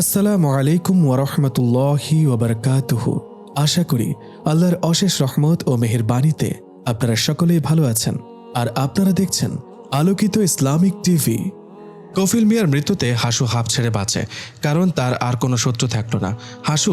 আসসালামু আলাইকুম ওরহমতুল্লাহি ওবরকাতুহু আশা করি আল্লাহর অশেষ রহমত ও মেহেরবাণীতে আপনারা সকলেই ভালো আছেন আর আপনারা দেখছেন আলোকিত ইসলামিক টিভি। কফিল মিয়ার মৃত্যুতে হাসু হাফ ছেড়ে বাঁচে, কারণ তার আর কোনো শত্রু থাকল না। হাসু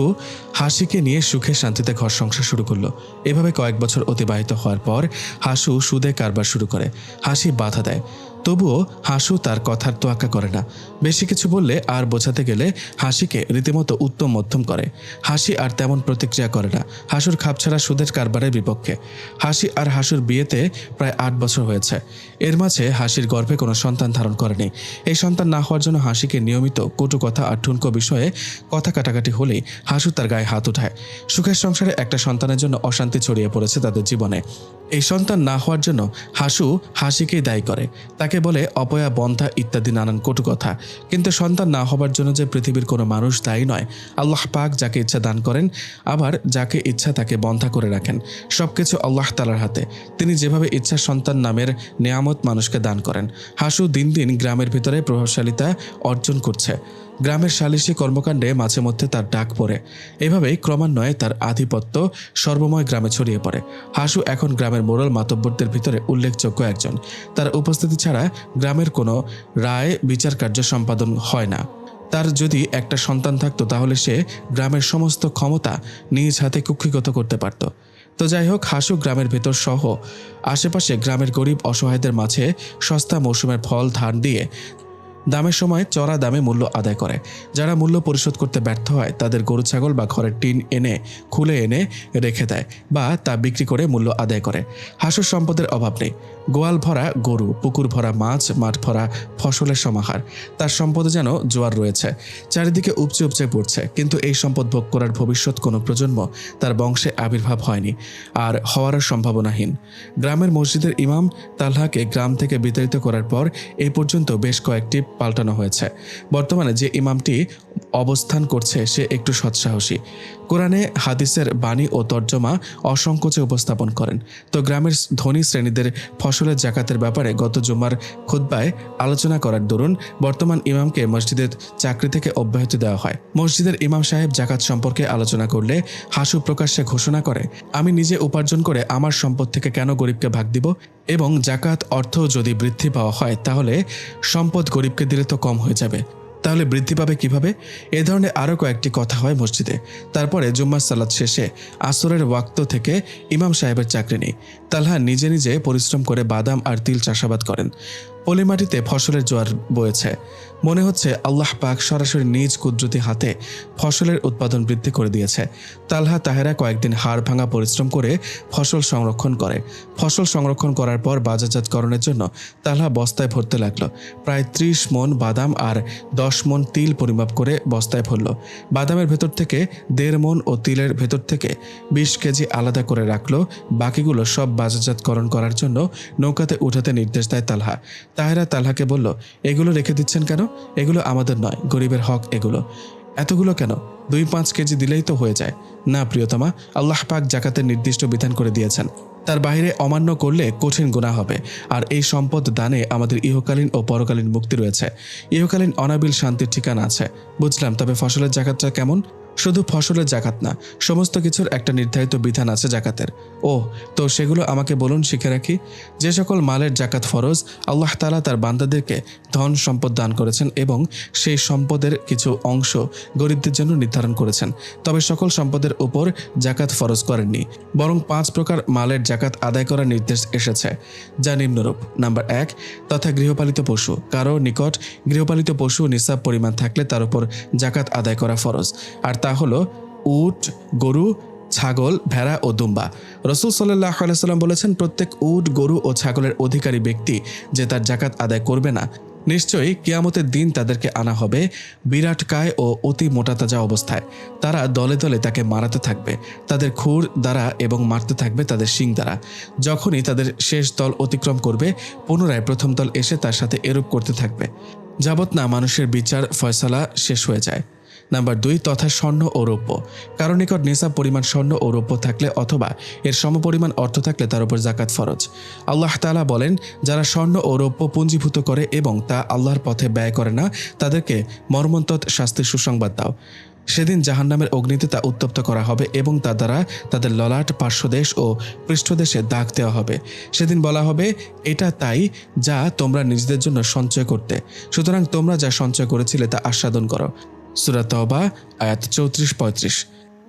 হাসিকে নিয়ে সুখে শান্তিতে ঘর সংসার শুরু করল। এভাবে কয়েক বছর অতিবাহিত হওয়ার পর হাসু সুদে কারবার শুরু করে। হাসি বাধা দেয়। তবুও হাসু তার কথার তোয়াক্কা করে না। বেশি কিছু বললে আর বোঝাতে গেলে হাসিকে রীতিমতো উত্তম মধ্যম করে। হাসি আর তেমন প্রতিক্রিয়া করে না। হাসুর খাপছাড়া সুদের কারবারের বিপক্ষে। হাসি আর হাসুর বিয়েতে প্রায় আট বছর হয়েছে। এর মাঝে হাসির গর্ভে কোনো সন্তান ধারণ করেনি। এই সন্তান না হওয়ার জন্য হাসিকে নিয়মিত কটু কথা আর ঠুনকো বিষয়ে কথা কাটাকাটি হলেই হাসু তার গায়ে হাত উঠায়। সুখের সংসারে একটা সন্তানের জন্য অশান্তি ছড়িয়ে পড়েছে তাদের জীবনে। এই সন্তান না হওয়ার জন্য হাসু হাসিকেই দায়ী করে। তাকে বলে, অপয়া, বন্ধা ইত্যাদি নানান কটু কথা। কিন্তু সন্তান না হবার জন্য যে পৃথিবীর কোনো মানুষ দায়ী নয়। আল্লাহ পাক যাকে ইচ্ছা দান করেন, আবার যাকে ইচ্ছা তাকে বন্ধা করে রাখেন। সবকিছু আল্লাহ তালার হাতে। তিনি যেভাবে ইচ্ছা সন্তান নামের নেয়ামত মানুষকে দান করেন, হাসু দিন দিন গ্রামের ভিতরে প্রভাবশালিতা অর্জন করছে। গ্রামের সালিশি কর্মকাণ্ডে মাঝে মধ্যে তার ডাক পড়ে। এভাবেই ক্রমান্বয়ে তার আধিপত্য সর্বময় গ্রামে ছড়িয়ে পড়ে। হাসু এখন গ্রামের মোড়ল মাতব্বরদের ভিতরে উল্লেখযোগ্য একজন। তার উপস্থিতি ছাড়া গ্রামের কোনো রায়, বিচার কার্য সম্পাদন হয় না। তার যদি একটা সন্তান থাকতো, তাহলে সে গ্রামের সমস্ত ক্ষমতা নিজ হাতে কুক্ষিগত করতে পারত। তো যাই হোক, হাসু গ্রামের ভেতর সহ আশেপাশে গ্রামের গরিব অসহায়দের মাঝে সস্তা মৌসুমের ফল, ধান দিয়ে দামের সময় চড়া দামে মূল্য আদায় করে। যারা মূল্য পরিশোধ করতে ব্যর্থ হয়, তাদের গরু, ছাগল বা ঘরের টিন এনে, খুলে এনে রেখে দেয় বা তা বিক্রি করে মূল্য আদায় করে। হাসুর সম্পদের অভাব নেই। গোয়াল ভরা গরু, পুকুর ভরা মাছ, মাঠ ভরা ফসলের সমাহার। তার সম্পদে যেন জোয়ার রয়েছে। চারিদিকে উপচে উপচে পড়ছে, কিন্তু এই সম্পদ ভোগ করার ভবিষ্যৎ কোনো প্রজন্ম তার বংশে আবির্ভাব হয়নি আর হওয়ারও সম্ভাবনাহীন। গ্রামের মসজিদের ইমাম তালহাকে গ্রাম থেকে বিতাড়িত করার পর এই পর্যন্ত বেশ কয়েকটি পাল্টানো হয়েছে। বর্তমানে যে ইমামটি অবস্থান করছে, সে একটু সৎসাহসী। কোরআনে হাদিসের বাণী ও তর্জমা অসংকোচে উপস্থাপন করেন। তো গ্রামের ধনী শ্রেণীদের ফসলের জাকাতের ব্যাপারে গত জুমার খুদ্বায় আলোচনা করার দরুন বর্তমান ইমামকে মসজিদের চাকরি থেকে অব্যাহতি দেওয়া হয়। মসজিদের ইমাম সাহেব জাকাত সম্পর্কে আলোচনা করলে হাসু প্রকাশ্যে ঘোষণা করে, আমি নিজে উপার্জন করে আমার সম্পদ থেকে কেন গরিবকে ভাগ দিব? এবং জাকাত অর্থ যদি বৃদ্ধি পাওয়া হয়, তাহলে সম্পদ গরিবকে দিলে তো কম হয়ে যাবে। তাহলে বৃদ্ধি পাবে কীভাবে? এ ধরনের আরও কয়েকটি কথা হয় মসজিদে। তারপরে জুম্মার সালাদ শেষে আসরের ওয়াক্ত থেকে ইমাম সাহেবের চাকরি নেই। তালহা নিজে নিজে পরিশ্রম করে বাদাম আর তিল চাষাবাদ করেন। পলিমাটিতে ফসলের জোয়ার বয়েছে। মনে হচ্ছে আল্লাহ পাক সরাসরি নিজ কুদরতি হাতে ফসলের উৎপাদন বৃদ্ধি করে দিয়েছে। তালহা তাহেরা কয়েকদিন হাড় ভাঙা পরিশ্রম করে ফসল সংরক্ষণ করে। ফসল সংরক্ষণ করার পর বাজারজাতকরণের জন্য তালহা বস্তায় ভরতে লাগল। প্রায় ত্রিশ মন বাদাম আর দশ মন তিল পরিমাপ করে বস্তায় ভরল। বাদামের ভেতর থেকে দেড় মন ও তিলের ভেতর থেকে বিশ কেজি আলাদা করে রাখল। বাকিগুলো সব বাজারজাতকরণ করার জন্য নৌকাতে উঠাতে নির্দেশ দেয় তালহা। তাহেরা তালহাকে বলল, এগুলো রেখে দিচ্ছেন কেন? এগুলো আমাদের নয়, গরিবের হক এগুলো। এতগুলো কেন? দুই পাঁচ কেজি দিলেই তো হয়ে যায়। না, প্রিয়তমা, আল্লাহ পাক জাকাতের নির্দিষ্ট বিধান করে দিয়েছেন। তার বাহিরে অমান্য করলে কঠিন গুণা হবে। আর এই সম্পদ দানে আমাদের ইহকালীন ও পরকালীন মুক্তি রয়েছে। ইহকালীন অনাবিল শান্তির ঠিকানা আছে। বুঝলাম, তবে ফসলের জাকাতটা কেমন? শুধু ফসলের জাকাত না, সমস্ত কিছুর একটা নির্ধারিত বিধান আছে জাকাতের। ও তো সেগুলো আমাকে বলুন, শিখে রাখি। যে সকল মালের জাকাত ফরজ, আল্লাহ তালা তার বান্দাদেরকে ধন সম্পদ দান করেছেন এবং সেই সম্পদের কিছু অংশ গরিবদের জন্য নির্ধারণ করেছেন। তবে সকল সম্পদের উপর জাকাত ফরজ করেননি, বরং পাঁচ প্রকার মালের জাকাত আদায় করার নির্দেশ এসেছে, যা নিম্নরূপ। নাম্বার এক, তথা গৃহপালিত পশু। কারও নিকট গৃহপালিত পশু নিসাব পরিমাণ থাকলে তার উপর জাকাত আদায় করা ফরজ। আর তা হলো উট, গরু, ছাগল, ভেড়া ও দুম্বা। রসুল আলাইসাল্লাম বলেছেন, প্রত্যেক উট, গরু ও ছাগলের অধিকারী ব্যক্তি যে তার জাকাত আদায় করবে না, নিশ্চয়ই কিয়ামতের দিন তাদেরকে আনা হবে বিরাট কায় ও অতি মোটাতাজা অবস্থায়। তারা দলে দলে তাকে মারাতে থাকবে, তাদের খুর দ্বারা এবং মারতে থাকবে তাদের শিং দ্বারা। যখনই তাদের শেষ দল অতিক্রম করবে, পুনরায় প্রথম দল এসে তার সাথে এরূপ করতে থাকবে। যাবৎ না মানুষের বিচার, ফয়সালা শেষ হয়ে যায়। নাম্বার দুই, তথা স্বর্ণ ও রৌপ্য। কারও নিকট নিসাব পরিমাণ স্বর্ণ ও রৌপ্য থাকলে অথবা এর সমপরিমাণ অর্থ থাকলে তার উপর জাকাত ফরজ। আল্লাহ তালা বলেন, যারা স্বর্ণ ও রৌপ্য পুঞ্জীভূত করে এবং তা আল্লাহর পথে ব্যয় করে না, তাদেরকে মর্মন্তৎ শাস্তির সুসংবাদ দাও। সেদিন জাহান্নামের অগ্নিতে তা উত্তপ্ত করা হবে এবং তা দ্বারা তাদের ললাট, পার্শ্বদেশ ও পৃষ্ঠদেশে দাগ দেওয়া হবে। সেদিন বলা হবে, এটা তাই যা তোমরা নিজেদের জন্য সঞ্চয় করতে। সুতরাং তোমরা যা সঞ্চয় করেছিলে তা আস্বাদন করো। সুরা তওবা আয়াত চৌত্রিশ পঁয়ত্রিশ।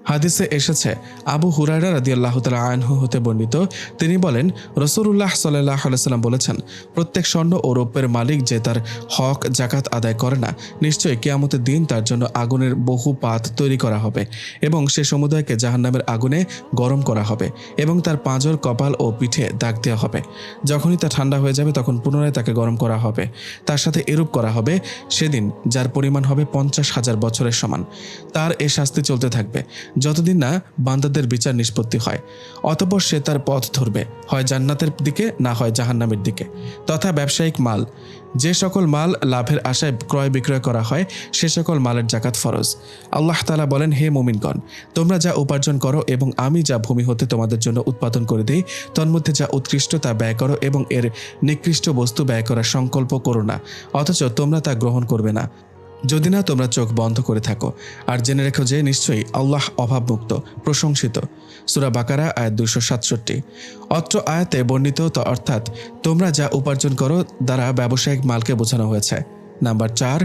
হাদিসে এসেছে, আবু হুরায়রা রাদিয়াল্লাহু তাআলা আনহু হতে বর্ণিত, তিনি বলেন রসুল্লাহ সাল্লাহ সাল্লাম বলেছেন, প্রত্যেক স্বর্ণ ও রৌপ্যের মালিক যে তার হক জাকাত আদায় করে না, নিশ্চয়ই কেয়ামতের দিন তার জন্য আগুনের বহু পাত তৈরি করা হবে এবং সে সমুদায়কে জাহান্নামের আগুনে গরম করা হবে এবং তার পাঁজর, কপাল ও পিঠে দাগ দেওয়া হবে। যখনই তা ঠান্ডা হয়ে যাবে, তখন পুনরায় তাকে গরম করা হবে। তার সাথে এরূপ করা হবে, সেদিন যার পরিমাণ হবে পঞ্চাশ হাজার বছরের সমান। তার এ শাস্তি চলতে থাকবে। যতদিন না বান্দাদের বিচার নিষ্পত্তি হয়, অতপর সে তার পথ ধরবে, হয় জান্নাতের দিকে না হয় জাহান্নামের দিকে। তথা ব্যবসায়িক মাল, যে সকল মাল লাভের আশায় ক্রয় বিক্রয় করা হয়, সে সকল মালের জাকাত ফরজ। আল্লাহ তালা বলেন, হে মোমিনগণ, তোমরা যা উপার্জন করো এবং আমি যা ভূমি হতে তোমাদের জন্য উৎপাদন করে দিই, তন্মধ্যে যা উৎকৃষ্ট তা ব্যয় করো এবং এর নিকৃষ্ট বস্তু ব্যয় করার সংকল্প করো না, অথচ তোমরা তা গ্রহণ করবে না। যদি না তোমরা চোখ বন্ধ করে থাকো, আর জেনে রেখো যে নিশ্চয়ই আল্লাহ অভাবমুক্ত, প্রশংসিত। সুরা বাকারা, আয়াত দুশো সাতষট্টি। অত্র আয়াতে বর্ণিত অর্থাৎ তোমরা যা উপার্জন করো দ্বারা ব্যবসায়িক মালকে বোঝানো হয়েছে। নাম্বার চার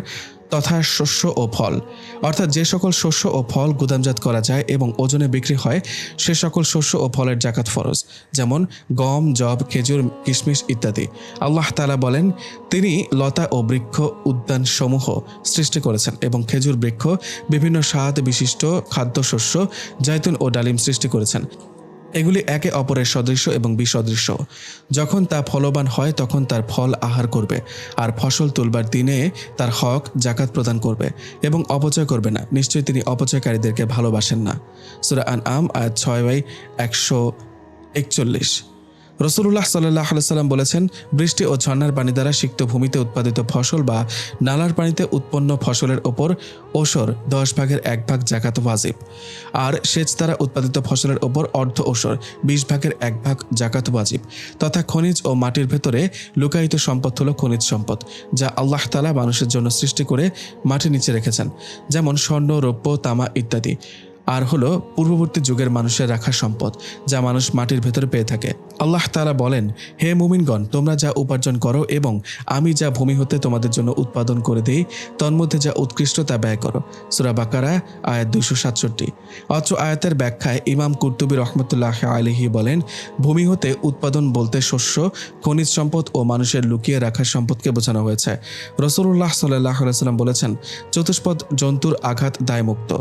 তথা শস্য ও ফল। অর্থাৎ যে সকল শস্য ও ফল গুদামজাত করা যায় এবং ওজনে বিক্রি হয়, সে সকল শস্য ও ফলের জাকাত ফরজ, যেমন গম জব খেজুর, কিশমিশ ইত্যাদি। আল্লাহ তালা বলেন, তিনি লতা ও বৃক্ষ উদ্যান সমূহ সৃষ্টি করেছেন এবং খেজুর বৃক্ষ বিভিন্ন স্বাদ বিশিষ্ট খাদ্যশস্য, জায়তুন ও ডালিম সৃষ্টি করেছেন। এগুলি একে অপরের সদৃশ্য এবং বিসদৃশ্য। যখন তা ফলবান হয়, তখন তার ফল আহার করবে, আর ফসল তুলবার দিনে তার হক জাকাত প্রদান করবে এবং অপচয় করবে না। নিশ্চয়ই তিনি অপচয়কারীদেরকে ভালোবাসেন না। সুরা আন আম আয়াত ছয় বাই একশো একচল্লিশ। রসুল্লাহ সাল্লাহ সাল্লাম বলেছেন, বৃষ্টি ও ঝর্ণার পানি দ্বারা সিক্ত ভূমিতে উৎপাদিত ফসল বা নালার পানিতে উৎপন্ন ফসলের ওপর ওসর দশ ভাগের এক ভাগ জাকাত ওয়াজিব। আর সেচ দ্বারা উৎপাদিত ফসলের ওপর অর্ধ ওসর, বিশ ভাগের এক ভাগ জাকাত ওয়াজিব, তথা খনিজ ও মাটির ভেতরে লুকায়িত সম্পদ হল খনিজ সম্পদ, যা আল্লাহ তালা মানুষের জন্য সৃষ্টি করে মাটির নিচে রেখেছেন, যেমন স্বর্ণ, রৌপ্য, তামা ইত্যাদি। আর হলো পূর্ববর্তী যুগের মানুষের রাখা সম্পদ, যা মানুষ মাটির ভেতরে পেয়ে থাকে। আল্লাহ তারা বলেন, হে মুমিনগণ, তোমরা যা উপার্জন করো এবং আমি যা ভূমি হতে তোমাদের জন্য উৎপাদন করে দিই, তন্মধ্যে যা উৎকৃষ্ট তা ব্যয় করো। সুরা বাকারা, আয়াত দুইশো সাতষট্টি। অত্র আয়াতের ব্যাখ্যায় ইমাম কুর্তুবী রহমতুল্লাহ আলহি বলেন, ভূমি হতে উৎপাদন বলতে শস্য, খনিজ সম্পদ ও মানুষের লুকিয়ে রাখার সম্পদকে বোঝানো হয়েছে। রসুল্লাহ সাল্লাহ সাল্লাম বলেছেন, চতুষ্পদ জন্তুর আঘাত দায়মুক্ত।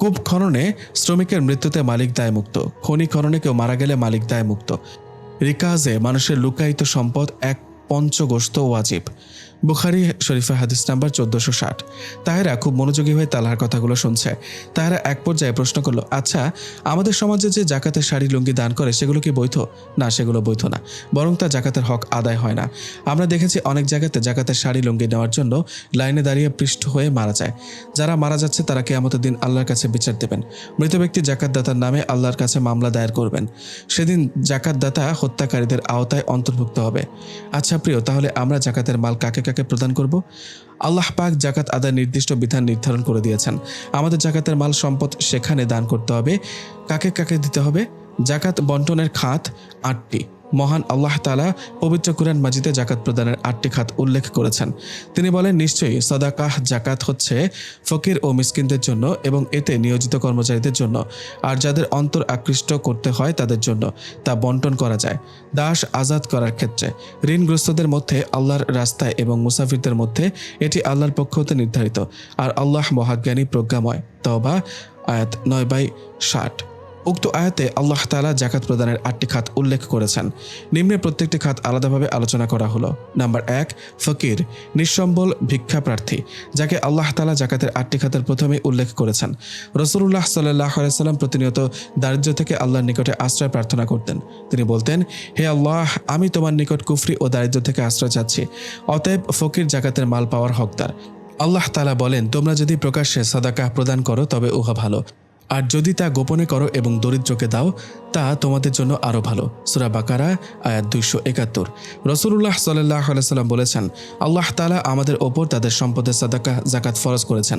কূপ খননে শ্রমিকের মৃত্যুতে মালিক দায়মুক্ত। খনি খননে কেউ মারা গেলে মালিক দায় মুক্ত রিকাজে মানুষের লুকায়িত সম্পদ এক পঞ্চগোস্ত ওয়াজিব। বুখারি শরীফা হাদিস নাম্বার চোদ্দশো ষাট। তাহেরা খুব মনোযোগী হয়ে তালহার কথাগুলো শুনছে। তাহেরা এক পর্যায়ে প্রশ্ন করল আচ্ছা আমাদের সমাজে যে জাকাতের শাড়ি লুঙ্গি দান করে, সেগুলো কি বৈধ? না, সেগুলো বৈধ না, বরং তা জাকাতের হক আদায় হয় না। আমরা দেখেছি অনেক জায়গাতে জাকাতের শাড়ি লুঙ্গি নেওয়ার জন্য লাইনে দাঁড়িয়ে পৃষ্ঠ হয়ে মারা যায়। যারা মারা যাচ্ছে, তারা কেয়ামতের দিন আল্লাহর কাছে বিচার দেবেন। মৃত ব্যক্তি জাকাতদাতার নামে আল্লাহর কাছে মামলা দায়ের করবেন। সেদিন জাকাতদাতা হত্যাকারীদের আওতায় অন্তর্ভুক্ত হবে। আচ্ছা প্রিয়, তাহলে আমরা জাকাতের মাল কাকে কাকে প্রদান করব। আল্লাহ পাক জাকাত আদায় নির্দিষ্ট বিধান নির্ধারণ করে দিয়েছেন। আমাদের জাকাতের মাল সম্পদ সেখানে দান করতে হবে। কাকে কাকে দিতে হবে? জাকাত বন্টনের খাত আটটি। মহান আল্লাহ তালা পবিত্র কুরআন মাজিদে জাকাত প্রদানের আটটি খাত উল্লেখ করেছেন। তিনি বলেন, নিশ্চয়ই সদাকাহ জাকাত হচ্ছে ফকির ও মিসকিনদের জন্য এবং এতে নিয়োজিত কর্মচারীদের জন্য। আর যাদের অন্তর আকৃষ্ট করতে হয় তাদের জন্য তা বন্টন করা যায়, দাস আজাদ করার ক্ষেত্রে। ঋণগ্রস্তদের মধ্যে আল্লাহর রাস্তায় এবং মুসাফিরদের মধ্যে এটি আল্লাহর পক্ষ হতে নির্ধারিত। আর আল্লাহ মহাজ্ঞানী প্রজ্ঞাময়। তবা আয়াত নয় বাই ষাট। উক্ত আয়াতে আল্লাহ তালা জাকাত প্রদানের আটটি খাত উল্লেখ করেছেন। নিম্নে প্রত্যেকটি খাত আলাদাভাবে আলোচনা করা হলো। নাম্বার এক, ফকির, নিঃসম্বল, ভিক্ষা প্রার্থী, যাকে আল্লাহ তালা জাকাতের আটটি খাতের প্রথমে উল্লেখ করেছেন। রসুল্লাহ সাল্লাহ সাল্লাম প্রতিনিয়ত দারিদ্র থেকে আল্লাহর নিকটে আশ্রয় প্রার্থনা করতেন। তিনি বলতেন, হে আল্লাহ, আমি তোমার নিকট কুফরি ও দারিদ্র থেকে আশ্রয় চাচ্ছি। অতএব ফকির জাকাতের মাল পাওয়ার হকদার। আল্লাহ তালা বলেন, তোমরা যদি প্রকাশ্যে সাদাকা প্রদান করো, তবে উহা ভালো। আর যদি তা গোপনে করো এবং দরিদ্রকে দাও, তা তোমাদের জন্য আরও ভালো। সুরা বাকারা, আয়াত দুইশো একাত্তর। রসুল্লাহ সাল্লাহ সাল্লাম বলেছেন, আল্লাহ তালা আমাদের ওপর তাদের সম্পদের সাদাকা জাকাত ফরজ করেছেন,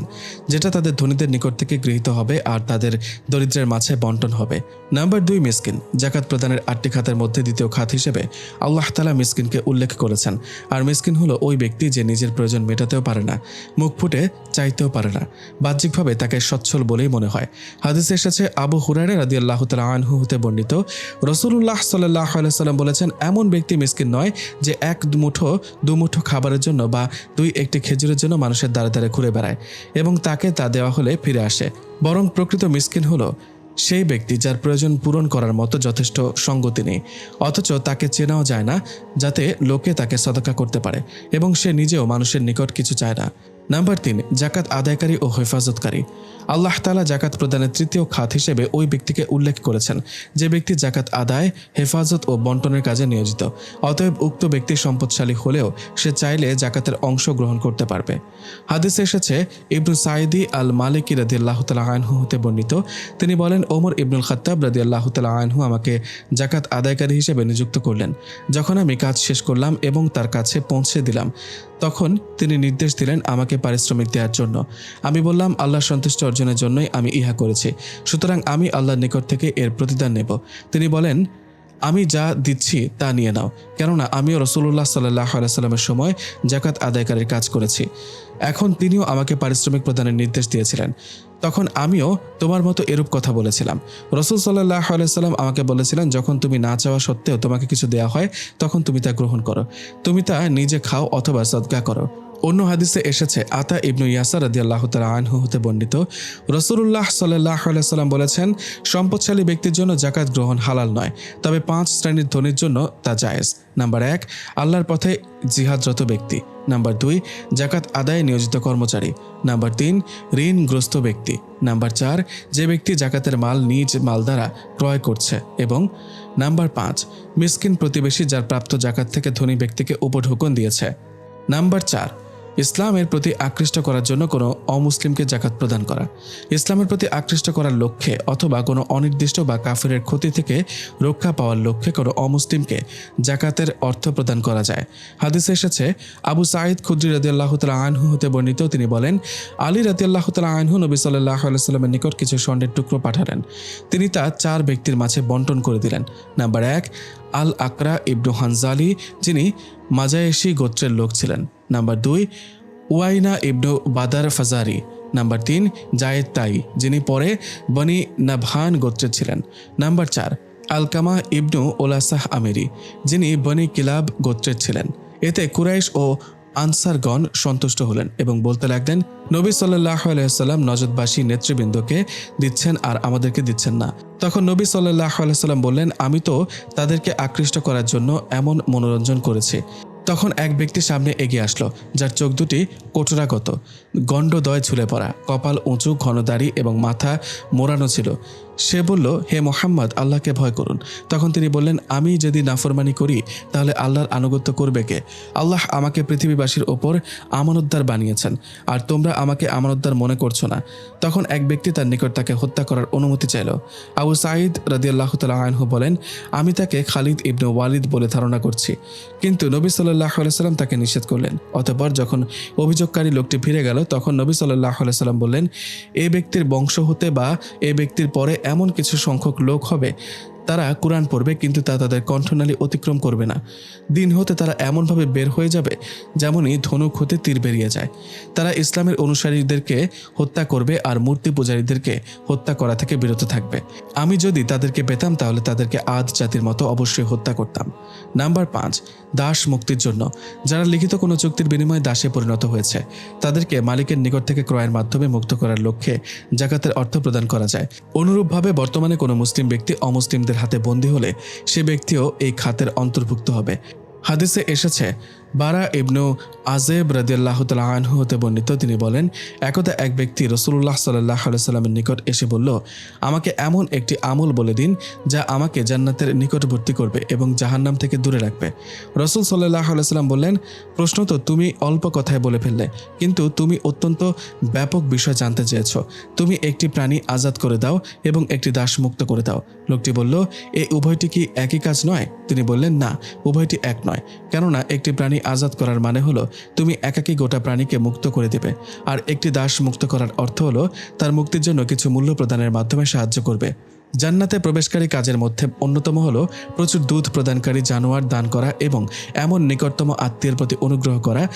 যেটা তাদের ধনীদের নিকট থেকে গৃহীত হবে আর তাদের দরিদ্রের মাঝে বন্টন হবে। নাম্বার দুই, মিসকিন। জাকাত প্রদানের আটটি খাতের মধ্যে দ্বিতীয় খাত হিসেবে আল্লাহ তালা মিসকিনকে উল্লেখ করেছেন, আর মিসকিন হলো ওই ব্যক্তি যে নিজের প্রয়োজন মেটাতেও পারে না, মুখ ফুটে চাইতেও পারে না, বাহ্যিকভাবে তাকে সচ্ছল বলেই মনে হয়। হাদিসে এসেছে, আবু হুরারে রাদি আল্লাহ তালা আনহু হতে বর্ণিত রসুল্লাহ সাল্লাহ সাল্লাম বলেছেন, এমন ব্যক্তি মিসকিন নয় যে এক মুঠো দুমুঠো খাবারের জন্য বা দুই একটি খেজুরের জন্য মানুষের দ্বারে দ্বারে ঘুরে বেড়ায় এবং তাকে তা দেওয়া হলে ফিরে আসে। বরং প্রকৃত মিসকিন হলো সেই ব্যক্তি যার প্রয়োজন পূরণ করার মতো যথেষ্ট সঙ্গতি নেই। অথচ তাকে চেনাও যায় না, যাতে লোকে তাকে সদকা করতে পারে এবং সে নিজেও মানুষের নিকট কিছু চায় না। নাম্বার তিন, জাকাত আদায়কারী ও হেফাজতকারী। আল্লাহ তালা জাকাত প্রদানের তৃতীয় খাত হিসেবে ওই ব্যক্তিকে উল্লেখ করেছেন, যে ব্যক্তি জাকাত আদায়, হেফাজত ও বন্টনের কাজে নিয়োজিত। অতএব উক্ত ব্যক্তি সম্পদশালী হলেও সে চাইলে জাকাতের অংশ গ্রহণ করতে পারবে। হাদিসে এসেছে, ইবনু সাইদি আল মালিকি রাদি আল্লাহ তালা হতে বর্ণিত। তিনি বলেন, ওমর ইবনুল খত্তাব রাদি আল্লাহ তালা আমাকে জাকাত আদায়কারী হিসেবে নিযুক্ত করলেন। যখন আমি কাজ শেষ করলাম এবং তার কাছে পৌঁছে দিলাম, তখন তিনি নির্দেশ দিলেন, আমাকে পারিশ্রমিক দেওয়ার জন্য। আমি বললাম আল্লাহ সন্তুষ্টি অর্জনের জন্যই আমি ইহা করেছি। সুতরাং আমি আল্লাহর নিকট থেকে এর প্রতিদান নেব। তিনি বলেন, আমি যা দিচ্ছি তা নিয়ে নাও। কেননা আমিও রসুল্লাহ সাল্লাহ আলাইস্লামের সময় জাকাত আদায়কারীর কাজ করেছি। এখন তিনিও আমাকে পারিশ্রমিক প্রদানের নির্দেশ দিয়েছিলেন। তখন আমিও তোমার মতো এরূপ কথা বলেছিলাম। রসুল সাল্লাহ আলাইসাল্লাম আমাকে বলেছিলেন, যখন তুমি না চাওয়া সত্ত্বেও তোমাকে কিছু দেওয়া হয়, তখন তুমি তা গ্রহণ করো। তুমি তা নিজে খাও অথবা সদগা করো। অন্য হাদিসে এসেছে, আতা ইবনু ইয়াসার আদি আল্লাহ তালা আনহু হতে বর্ণিত রসুল্লাহ সাল্লাহ সাল্লাম বলেছেন, সম্পদশালী ব্যক্তির জন্য জাকাত গ্রহণ হালাল নয়, তবে পাঁচ শ্রেণির ধনির জন্য তা জায়েজ। নাম্বার এক, আল্লাহর পথে জিহাদরত ব্যক্তি। নাম্বার দুই জাকাত আদায়ে নিয়োজিত কর্মচারী। নাম্বার তিন, ঋণগ্রস্ত ব্যক্তি। নাম্বার চার, যে ব্যক্তি জাকাতের মাল নিজ মাল দ্বারা ক্রয় করছে। এবং নাম্বার পাঁচ, মিসকিন প্রতিবেশী যার প্রাপ্ত জাকাত থেকে ধনী ব্যক্তিকে উপঢৌকন দিয়েছে। নাম্বার চার ইসলামের প্রতি আকৃষ্ট করার জন্য কোনো অমুসলিমকে জাকাত প্রদান করা। ইসলামের প্রতি আকৃষ্ট করার লক্ষ্যে অথবা কোনো অনির্দিষ্ট বা কাফেরের ক্ষতি থেকে রক্ষা পাওয়ার লক্ষ্যে কোনো অমুসলিমকে জাকাতের অর্থ প্রদান করা যায়। হাদিসে এসেছে, আবু সাঈদ খুদ্রি রাদি আল্লাহ তালা আনহু হতে বর্ণিত তিনি বলেন, আলী রাদি আল্লাহ তালা আনহু নবী সাল্লাহ আলাইস্লামের নিকট কিছু স্বর্ণের টুকরো পাঠালেন। তিনি তা চার ব্যক্তির মাঝে বন্টন করে দিলেন। নাম্বার এক আল আকরা ইবনু হানজালি, যিনি মাজায়েশি গোত্রের লোক ছিলেন। নাম্বার দুই ওয়াইনা ইবনু বাদার ফাজারি। নাম্বার তিন, জায়েদ তাই, যিনি পরে বনি নাভান গোত্রের ছিলেন। নাম্বার চার, আলকামা ইবনু ওলাসাহ আমেরি, যিনি বনি কিলাব গোত্রের ছিলেন। এতে কুরাইশ ও আনসারগণ সন্তুষ্ট হলেন এবং বলতে লাগলেন, নবী সাল্লাহ আলাইসাল্লাম নজদবাসী নেতৃবৃন্দকে দিচ্ছেন আর আমাদেরকে দিচ্ছেন না। তখন নবী সাল্লাহ আলাইসাল্লাম বললেন, আমি তো তাদেরকে আকৃষ্ট করার জন্য এমন মনোরঞ্জন করেছি। তখন এক ব্যক্তি সামনে এগিয়ে আসলো, যার চোখ দুটি কোটরাগত গণ্ডদয় ঝুলে পড়া, কপাল উঁচু, ঘনদাড়ি এবং মাথা মোড়ানো ছিল। সে বলল, হে মোহাম্মদ, আল্লাহকে ভয় করুন। তখন তিনি বললেন, আমি যদি নাফরমানি করি, তাহলে আল্লাহর আনুগত্য করবে কে? আল্লাহ আমাকে পৃথিবীবাসীর ওপর আমানতদার বানিয়েছেন, আর তোমরা আমাকে আমানতদার মনে করছ না। তখন এক ব্যক্তি তার নিকট তাকে হত্যা করার অনুমতি চাইল। আবু সাঈদ রাদি আল্লাহ আনহু বলেন, আমি তাকে খালিদ ইবনু ওয়ালিদ বলে ধারণা করছি। কিন্তু নবী সাল্লাহ সাল্লাম তাকে নিষেধ করলেন। অতপর যখন অভিযোগকারী লোকটি ফিরে গেল, তখন নবী সাল্লাহ সাল্লাম বললেন, এ ব্যক্তির বংশ হতে বা এ ব্যক্তির পরে এমন কিছু সংখ্যক লোক হবে তারা কোরআন পড়বে, কিন্তু তা তাদের কণ্ঠনালী অতিক্রম করবে না। দিন হতে তারা এমনভাবে বের হয়ে যাবে, যেমনই ধনুক হতে তীর বেরিয়ে যায়। তারা ইসলামের অনুসারীদেরকে হত্যা করবে আর মূর্তি পূজারীদেরকে হত্যা করা থেকে বিরত থাকবে। আমি যদি তাদেরকে পেতাম, তাহলে তাদেরকে আদ জাতির মতো অবশ্যই হত্যা করতাম। নাম্বার পাঁচ, দাস মুক্তির জন্য। যারা লিখিত কোনো চুক্তির বিনিময়ে দাসে পরিণত হয়েছে, তাদেরকে মালিকের নিকট থেকে ক্রয়ের মাধ্যমে মুক্ত করার লক্ষ্যে জাকাতের অর্থ প্রদান করা যায়। অনুরূপভাবে বর্তমানে কোনো মুসলিম ব্যক্তি অমুসলিমদের হাতে বন্দী হলে সে ব্যক্তিও এই খাতের অন্তর্ভুক্ত হবে। হাদিসে এসেছে বারা ইবনু আজেব রাদিয়াল্লাহ তালা আনহু হতে বর্ণিত। তিনি বলেন, একদা এক ব্যক্তি রসুল্লাহ সাল্লাহ সাল্লামের নিকট এসে বলল, আমাকে এমন একটি আমল বলে দিন যা আমাকে জান্নাতের নিকটবর্তী করবে এবং জাহান্নাম থেকে দূরে রাখবে। রসুল সাল্লাহ সাল্লাম বললেন, প্রশ্ন তো তুমি অল্প কথায় বলে ফেললে, কিন্তু তুমি অত্যন্ত ব্যাপক বিষয় জানতে চেয়েছ। তুমি একটি প্রাণী আজাদ করে দাও এবং একটি দাস মুক্ত করে দাও। লোকটি বলল এই উভয়টি কি একই কাজ নয়? তিনি বললেন, না, উভয়টি এক নয়। কেননা একটি প্রাণী আজাদ করার মানে হলো, তুমি একাকী গোটা প্রাণীকে মুক্ত করে দেবে। আর একটি দাস মুক্ত করার অর্থ হলো, তার মুক্তির জন্য কিছু মূল্য প্রদানের মাধ্যমে সাহায্য করবে। জান্নাতে প্রবেশকারী কাজের মধ্যে অন্যতম হল, প্রচুর দুধ প্রদানকারী জানোয়ার দান করা এবং এমন নিকটতম আত্মীয়ের প্রতি অনুগ্রহ করা,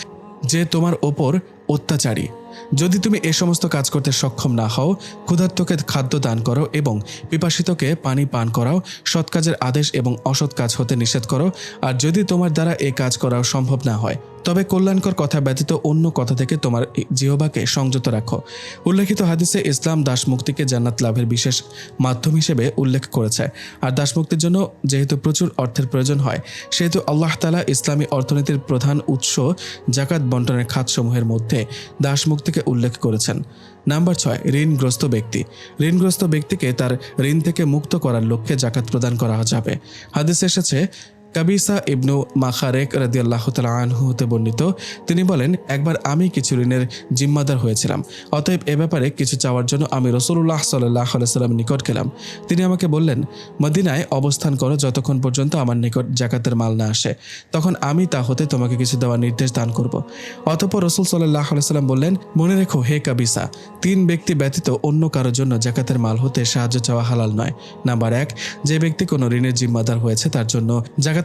যে তোমার ওপর অত্যাচারী। যদি তুমি এ সমস্ত কাজ করতে সক্ষম না হও, ক্ষুধার্তকে খাদ্য দান করো এবং পিপাসিতকে পানি পান করাও, সৎ কাজের আদেশ এবং অসৎ কাজ হতে নিষেধ করো, আর যদি তোমার দ্বারা এ কাজ করাও সম্ভব না হয়, তবে কল্যাণকর কথা ব্যতীত অন্য কথা থেকে তোমার জিহবাকে সংযত রাখো। উল্লেখিত হাদিসে ইসলাম দাস মুক্তিকে জান্নাত লাভের বিশেষ মাধ্যম হিসেবে উল্লেখ করেছে। আর দাস মুক্তির জন্য যেহেতু প্রচুর অর্থের প্রয়োজন হয়, সেহেতু আল্লাহ তালা ইসলামী অর্থনীতির প্রধান উৎস জাকাত বন্টনের খাতসমূহের মধ্যে দাস থেকে উল্লেখ করেছেন। নাম্বার ছয়, ঋণগ্রস্ত ব্যক্তি। ঋণগ্রস্ত ব্যক্তিকে তার ঋণ থেকে মুক্ত করার লক্ষ্যে জাকাত প্রদান করা যাবে। হাদিস এসেছে কাবিসা ইবনু মাখারেক রাদিয়াল্লাহ তালা আনহু হতে বর্ণিত, তিনি বলেন, একবার আমি কিছু ঋণের জিম্মাদার হয়েছিলাম, অতএব এ ব্যাপারে কিছু চাওয়ার জন্য আমি রসুল্লাহ সাল্লাহ সাল্লাম নিকট গেলাম। তিনি আমাকে বললেন, মদিনায় অবস্থান করো যতক্ষণ পর্যন্ত আমার নিকট জাকাতের মাল না আসে। তখন আমি তা হতে তোমাকে কিছু দেওয়ার নির্দেশ দান করব। অতপর রসুল সাল্লাহ সাল্লাম বললেন, মনে রেখো হে কাবিসা, তিন ব্যক্তি ব্যতীত অন্য কারোর জন্য জাকাতের মাল হতে সাহায্য চাওয়া হালাল নয়। নাম্বার এক, যে ব্যক্তি কোনো ঋণের জিম্মাদার হয়েছে তার জন্য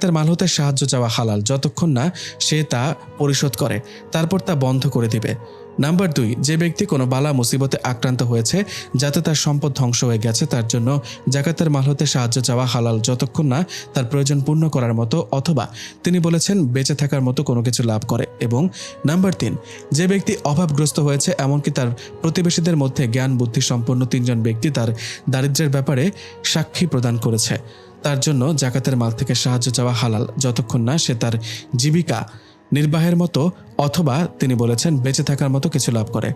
জাকাতের মাল হতে সাহায্য চাওয়া হালাল, যতক্ষণ না সে তা পরিশোধ করে। তারপর তা বন্ধ করে দিবে। নাম্বার দুই, যে ব্যক্তি কোনো বালা, মুসিবতে আক্রান্ত হয়েছে, যাতে তার সম্পদ ধ্বংস হয়ে গেছে, তার জন্য জাকাতের মাল হতে সাহায্য চাওয়া হালাল, যতক্ষণ না তার প্রয়োজন পূর্ণ করার মতো, অথবা তিনি বলেছেন বেঁচে থাকার মতো কোনো কিছু লাভ করে। এবং নাম্বার তিন, যে ব্যক্তি অভাবগ্রস্ত হয়েছে, এমনকি তার প্রতিবেশীদের মধ্যে জ্ঞান, বুদ্ধি সম্পন্ন তিনজন ব্যক্তি তার দারিদ্র্যের ব্যাপারে সাক্ষী প্রদান করেছে। তার জন্য জাকাতের মাল থেকে সাহায্য চাওয়া হালাল, যতক্ষণ না সে তার জীবিকা নির্বাহের মতো অথবা, তিনি বলেছেন, বেঁচে থাকার মতো কিছু লাভ করে।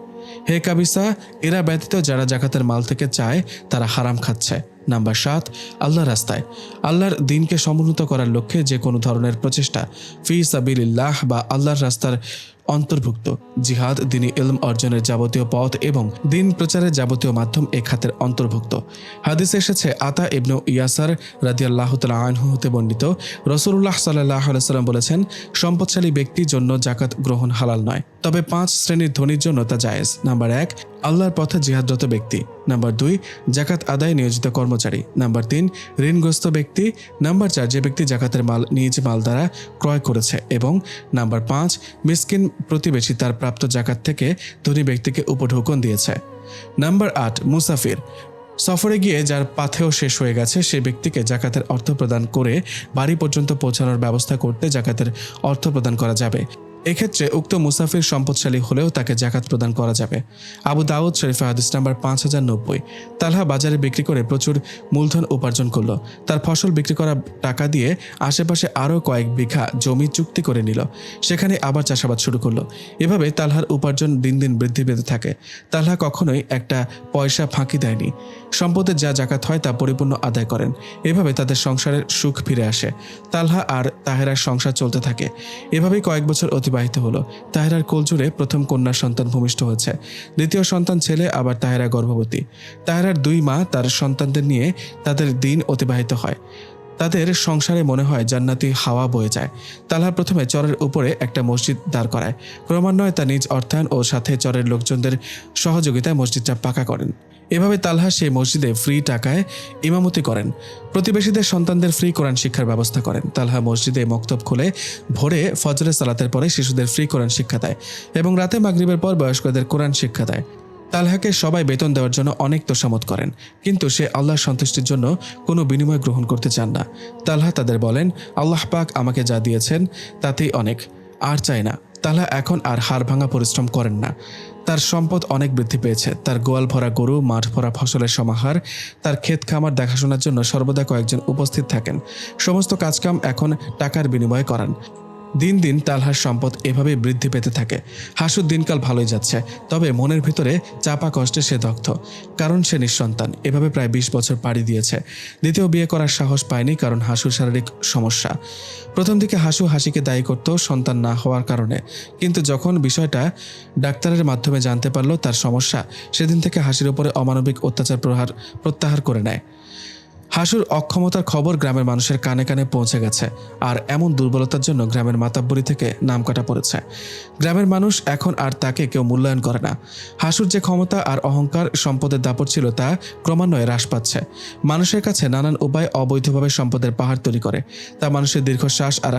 হে কাবিসা, এরা ব্যতীত যারা জাকাতের মাল থেকে চায়, তারা হারাম খাচ্ছে। নাম্বার সাত আল্লাহ রাস্তায়। আল্লাহর দিনকে সমুন্নত করার লক্ষ্যে যে কোনো ধরনের প্রচেষ্টা, ফি সাবিল্লাহ বা আল্লাহর রাস্তার অন্তর্ভুক্ত। জিহাদ দিনী ইলম অর্জনের যাবতীয় পথ এবং দিন প্রচারের যাবতীয় মাধ্যম এ খাতের অন্তর্ভুক্ত। হাদিস এসেছে, আতা ইবনু ইয়াসার রাদিয়াল্লাহ তালা আনহু হতে বর্ণিত রসুল্লাহ সাল্লাহ সাল্লাম বলেছেন, সম্পদশালী ব্যক্তির জন্য জাকাত গ্রহণ হালাল নয়, তবে পাঁচ শ্রেণির ধনীর জন্য তা জায়েজ। নাম্বার এক, আল্লাহর পথে জিহাদরত ব্যক্তি। নাম্বার দুই, জাকাত আদায় নিয়োজিত কর্মচারী। নাম্বার তিন, ঋণগ্রস্ত ব্যক্তি। নাম্বার চার, যে ব্যক্তি জাকাতের মাল, নিজ মাল দ্বারা ক্রয় করেছে। এবং নাম্বার পাঁচ, মিসকিন প্রতিবেশী তার প্রাপ্ত জাকাত থেকে ধনী ব্যক্তিকে উপঢৌকন দিয়েছে। নাম্বার আট, মুসাফির। সফরে গিয়ে যার পাথেও শেষ হয়ে গেছে, সে ব্যক্তিকে জাকাতের অর্থ প্রদান করে বাড়ি পর্যন্ত পৌঁছানোর ব্যবস্থা করতে জাকাতের অর্থ প্রদান করা যাবে। এক্ষেত্রে উক্ত মুসাফির সম্পদশালী হলেও তাকে জাকাত প্রদান করা যাবে। আবু দাউদ শরীফা হাদিস নাম্বার পাঁচ হাজার নব্বই। তালহা বাজারে বিক্রি করে প্রচুর মূলধন উপার্জন করল। তার ফসল বিক্রি করা টাকা দিয়ে আশেপাশে আরও কয়েক বিঘা জমি চুক্তি করে নিল। সেখানে আবার চাষাবাদ শুরু করল। এভাবে তালহার উপার্জন দিন দিন বৃদ্ধি পেতে থাকে। তালহা কখনোই একটা পয়সা ফাঁকি দেয়নি। সম্পদের যা জাকাত হয় তা পরিপূর্ণ আদায় করেন। এভাবে তাদের সংসারের সুখ ফিরে আসে। তালহা আর তাহেরার সংসার চলতে থাকে। এভাবেই কয়েক বছর অতিবাহিত হলো। তাহেরার কোলজুড়ে প্রথম কন্যা সন্তান ভূমিষ্ঠ হয়েছে। দ্বিতীয় সন্তান ছেলে, আবার তাহেরা গর্ভবতী। তাহেরার দুই মা তার সন্তানদের নিয়ে তাদের দিন অতিবাহিত হয়। তাদের সংসারে মনে হয় জান্নাতি হাওয়া বয়ে যায়। তালহা প্রথমে চরের উপরে একটা মসজিদ দাঁড় করায়। ক্রমান্বয়ে তা নিজ অর্থায়ন ও সাথে চরের লোকজনদের সহযোগিতায় মসজিদটা পাকা করেন। এভাবে তালহা সেই মসজিদে ফ্রি টাকায় ইমামতি করেন। প্রতিবেশীদের সন্তানদের ফ্রি কোরআন শিক্ষার ব্যবস্থা করেন। তালহা মসজিদে মক্তব খুলে ভোরে ফজরে সালাতের পরে শিশুদের ফ্রি কোরআন শিক্ষা দেয় এবং রাতে মাগরিবের পর বয়স্কদের কোরআন শিক্ষা দেয়। তালহাকে সবাই বেতন দেওয়ার জন্য অনেক তোষামত করেন, কিন্তু সে আল্লাহর সন্তুষ্টির জন্য কোনো বিনিময় গ্রহণ করতে চান না। তালহা তাদের বলেন, আল্লাহ পাক আমাকে যা দিয়েছেন তাতেই অনেক, আর চায় না। তালহা এখন আর হাড় ভাঙা পরিশ্রম করেন না। তার সম্পদ অনেক বৃদ্ধি পেয়েছে। তার গোয়াল ভরা গরু, মাঠ ভরা ফসলের সমাহার, তার ক্ষেত খামার দেখাশোনার জন্য সর্বদা কয়েকজন উপস্থিত থাকেন। সমস্ত কাজকাম এখন টাকার বিনিময়ে করান। দিন দিন তালহার সম্পদ এভাবে বৃদ্ধি পেতে থাকে। হাসুর দিনকাল ভালোই যাচ্ছে, তবে মনের ভিতরে চাপা কষ্টে সে দগ্ধ। কারণ সে নিঃসন্তান, এভাবে প্রায় বিশ বছর পাড়ি দিয়েছে। দ্বিতীয় বিয়ে করার সাহস পায়নি কারণ হাসুর শারীরিক সমস্যা। প্রথম দিকে হাসু হাসিকে দায়ী করত সন্তান না হওয়ার কারণে। কিন্তু যখন বিষয়টা ডাক্তারের মাধ্যমে জানতে পারল তার সমস্যা, সেদিন থেকে হাসির উপরে অমানবিক অত্যাচার প্রহার প্রত্যাহার করে নেয়। হাসুর অক্ষমতার খবর গ্রামের মানুষের কানে কানে পৌঁছে গেছে, আর এমন দুর্বলতার জন্য গ্রামের মাতাব্বরি থেকে নাম কাটা পড়েছে। গ্রামের মানুষ এখন আর তাকে কেউ মূল্যায়ন করে না। হাসুর যে ক্ষমতা আর অহংকার সম্পদের দাপট ছিল তা ক্রমান্বয়ে হ্রাস পাচ্ছে। মানুষের কাছে নানান উপায় অবৈধভাবে সম্পদের পাহাড় তৈরি করে। তা মানুষের দীর্ঘশ্বাস আর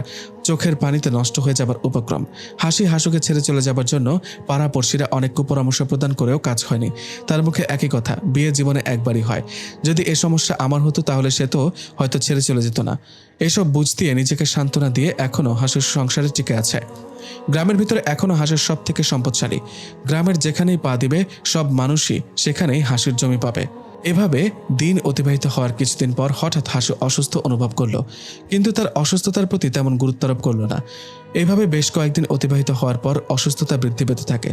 চোখের পানিতে নষ্ট হয়ে যাবার উপক্রম। হাসি হাসুকে ছেড়ে চলে যাবার জন্য পাড়াপড়শিরা অনেক কুপরামর্শ প্রদান করেও কাজ হয়নি। তার মুখে একই কথা বিয়ে জীবনে একবারই হয়। যদি এ সমস্যা আমার হতো তাহলে সে তো হয়তো ছেড়ে চলে যেত না। এসব বুঝ দিয়ে নিজেকে সান্ত্বনা দিয়ে এখনও হাসুর সংসারে টিকে আছে। গ্রামের ভিতরে এখনও হাসুর সব থেকে সম্পদশালী। গ্রামের যেখানেই পা দিবে, সব মানুষই সেখানেই হাসির জমি পাবে। এভাবে দিন অতিবাহিত হওয়ার কিছুদিন পর হঠাৎ হাসু অসুস্থ অনুভব করল। কিন্তু তার অসুস্থতার প্রতি তেমন গুরুত্ব আরোপ করল না। এভাবে বেশ কয়েকদিন অতিবাহিত হওয়ার পর অসুস্থতা বৃদ্ধি পেতে থাকে।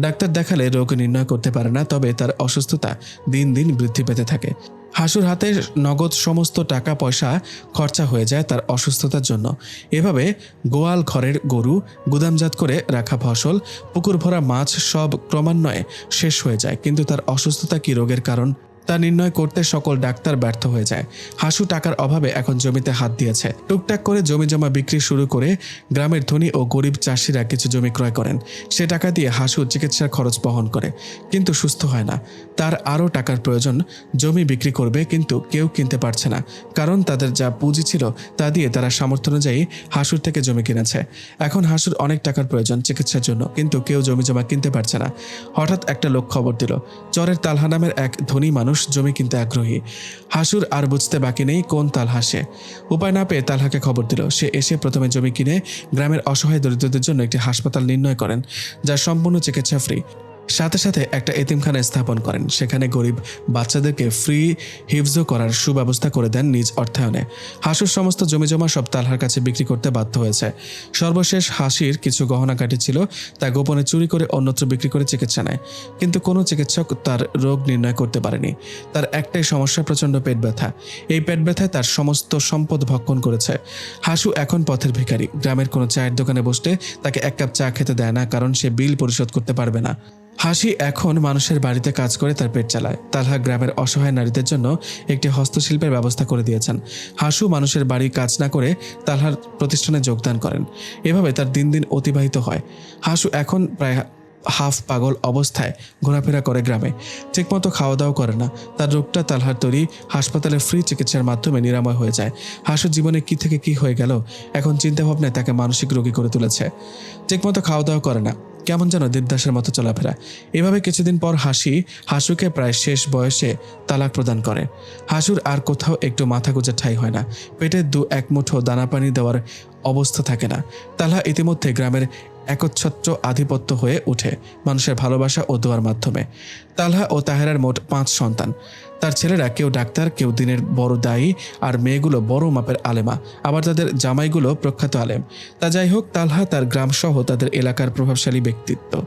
ডাক্তার দেখালে রোগ নির্ণয় করতে পারে না, তবে তার অসুস্থতা দিন দিন বৃদ্ধি পেতে থাকে। হাসুর হাতে নগদ সমস্ত টাকা, পয়সা খরচা হয়ে যায় তার অসুস্থতার জন্য। এভাবে গোয়াল ঘরের গরু গুদামজাত করে রাখা ফসল, পুকুর ভরা মাছ সব ক্রমান্বয়ে শেষ হয়ে যায়। কিন্তু তার অসুস্থতা কি রোগের কারণ? তা নির্ণয় করতে সকল ডাক্তার ব্যর্থ হয়ে যায়। হাসু টাকার অভাবে এখন জমিতে হাত দিয়েছে। টুকটাক করে জমি জমা বিক্রি শুরু করে গ্রামের ধনী ও গরিব চাষিরা কিছু জমি ক্রয় করেন। সে টাকা দিয়ে হাসু চিকিৎসার খরচ বহন করে, কিন্তু সুস্থ হয় না। তার আরও টাকার প্রয়োজন, জমি বিক্রি করবে কিন্তু কেউ কিনতে পারছে না। কারণ তাদের যা পুঁজি ছিল তা দিয়ে তারা সামর্থ্য অনুযায়ী হাসুর থেকে জমি কিনেছে। এখন হাসুর অনেক টাকার প্রয়োজন চিকিৎসার জন্য, কিন্তু কেউ জমি জমা কিনতে পারছে না। হঠাৎ একটা লোক খবর দিল, চরের তালহা নামের এক ধনী মানুষ জমি কিনতে আগ্রহী। হাসুর আর বুঝতে বাকি নেই কোন তাল হাসে। উপায় না পেয়ে তালহাকে খবর দিল, সে এসে প্রথমে জমি কিনে গ্রামের অসহায় দরিদ্রদের জন্য একটি হাসপাতাল নির্ণয় করেন, যা সম্পূর্ণ চিকিৎসা ফ্রি। সাথে সাথে একটা এতিমখানা স্থাপন করেন। সেখানে গরিব বাচ্চাদেরকে ফ্রি হিফজো করার সুব্যবস্থা করে দেন নিজ অর্থায়নে। হাসুর সমস্ত জমিজমা সব তালহার কাছে বিক্রি করতে বাধ্য হয়েছে। সর্বশেষ হাসির কিছু গহনা কাটি ছিল, তা গোপনে চুরি করে অন্যত্র বিক্রি করে চিকিৎসা নেয়। কিন্তু কোনো চিকিৎসক তার রোগ নির্ণয় করতে পারেনি। তার একটাই সমস্যা, প্রচণ্ড পেট ব্যথা। এই পেট ব্যথায় তার সমস্ত সম্পদ ভক্ষণ করেছে। হাসু এখন পথের ভিখারি। গ্রামের কোনো চায়ের দোকানে বসতে তাকে এক কাপ চা খেতে দেয় না, কারণ সে বিল পরিশোধ করতে পারবে না। হাসি এখন মানুষের বাড়িতে কাজ করে তার পেট চালায়। তালহা গ্রামের অসহায় নারীদের জন্য একটি হস্তশিল্পের ব্যবস্থা করে দিয়েছেন। হাসু মানুষের বাড়ি কাজ না করে তালহার প্রতিষ্ঠানে যোগদান করেন। এভাবে তার দিন দিন অতিবাহিত হয়। হাসু এখন প্রায় হাফ পাগল অবস্থায় ঘোরাফেরা করে গ্রামে। ঠিকমতো খাওয়া দাওয়া করে না। তার রোগটা তালহার তৈরি হাসপাতালে ফ্রি চিকিৎসার মাধ্যমে নিরাময় হয়ে যায়। হাসুর জীবনে কি থেকে কি হয়ে গেল, এখন চিন্তাভাবনায় তাকে মানসিক রোগী করে তুলেছে। ঠিকমতো খাওয়া দাওয়া করে না। কেমন যেন দেবদাসের মতো চলাফেরা। এভাবে কিছুদিন পর হাসি, হাসুকে প্রায় শেষ বয়সে তালাক প্রদান করে। হাসুর আর কোথাও একটু মাথা গুজে ঠাই হয় না। পেটে দু এক মুঠো দানা পানি দেওয়ার অবস্থা থাকে না। তালহা ইতিমধ্যে গ্রামের একচ্ছত্র আধিপত্য হয়ে ওঠে মানুষের ভালোবাসা ও দোয়ার মাধ্যমে। তালহা ও তাহেরার মোট পাঁচ সন্তান। তার ছেলেরা কেউ ডাক্তার, কেউ দিনের বড় দায়ী, আর মেয়েগুলো বড় মাপের আলেমা। আবার তাদের জামাইগুলো প্রখ্যাত আলেম। তা যাই হোক, তালহা তার গ্রাম সহ তাদের এলাকার প্রভাবশালী ব্যক্তিত্ব।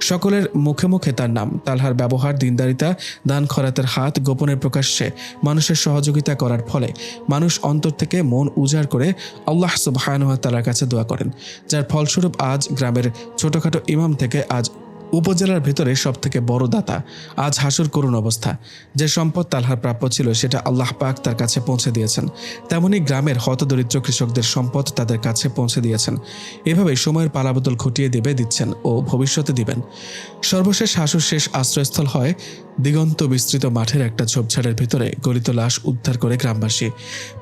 সকলের মুখে মুখে তার নাম। তালহার ব্যবহার, দিনদারিতা, দান খরাতের হাত গোপনের প্রকাশ্যে মানুষের সহযোগিতা করার ফলে মানুষ অন্তর থেকে মন উজাড় করে আল্লাহ সুবাহানুয়া তালার কাছে দোয়া করেন। যার ফলস্বরূপ আজ গ্রামের ছোটখাটো ইমাম থেকে আজ উপজেলার ভেতরে সব থেকে বড় দাতা। আজ হাসুর করুণ অবস্থা। যে সম্পদ তালহার প্রাপ্য ছিল, সেটা আল্লাহ পাক তার কাছে পৌঁছে দিয়েছেন। তেমনি গ্রামের হতদরিদ্র কৃষকদের সম্পদ তাদের কাছে পৌঁছে দিয়েছেন। এভাবে সময়ের পালাবদল ঘটিয়ে দেবে, দিচ্ছেন ও ভবিষ্যতে দিবেন। সর্বশেষ হাসুর শেষ আশ্রয়স্থল হয় দিগন্ত বিস্তৃত মাঠের একটা ঝোপঝাড়ের ভিতরে গলিত লাশ উদ্ধার করে গ্রামবাসী।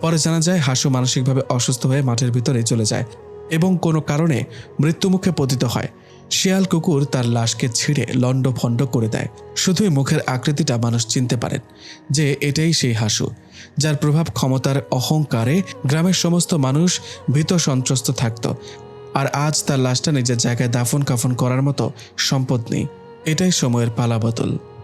পরে জানা যায়, হাসু মানসিকভাবে অসুস্থ হয়ে মাঠের ভিতরে চলে যায় এবং কোনো কারণে মৃত্যুমুখে পতিত হয়। শিয়াল কুকুর তার লাশকে ছিঁড়ে লণ্ড ভণ্ড করে দেয়। শুধুই মুখের আকৃতিটা মানুষ চিনতে পারেন যে এটাই সেই হাসু, যার প্রভাব ক্ষমতার অহংকারে গ্রামের সমস্ত মানুষ ভীত সন্ত্রস্ত থাকত। আর আজ তার লাশটা নিজের জায়গায় দাফন কাফন করার মতো সম্পদ নেই। এটাই সময়ের পালাবদল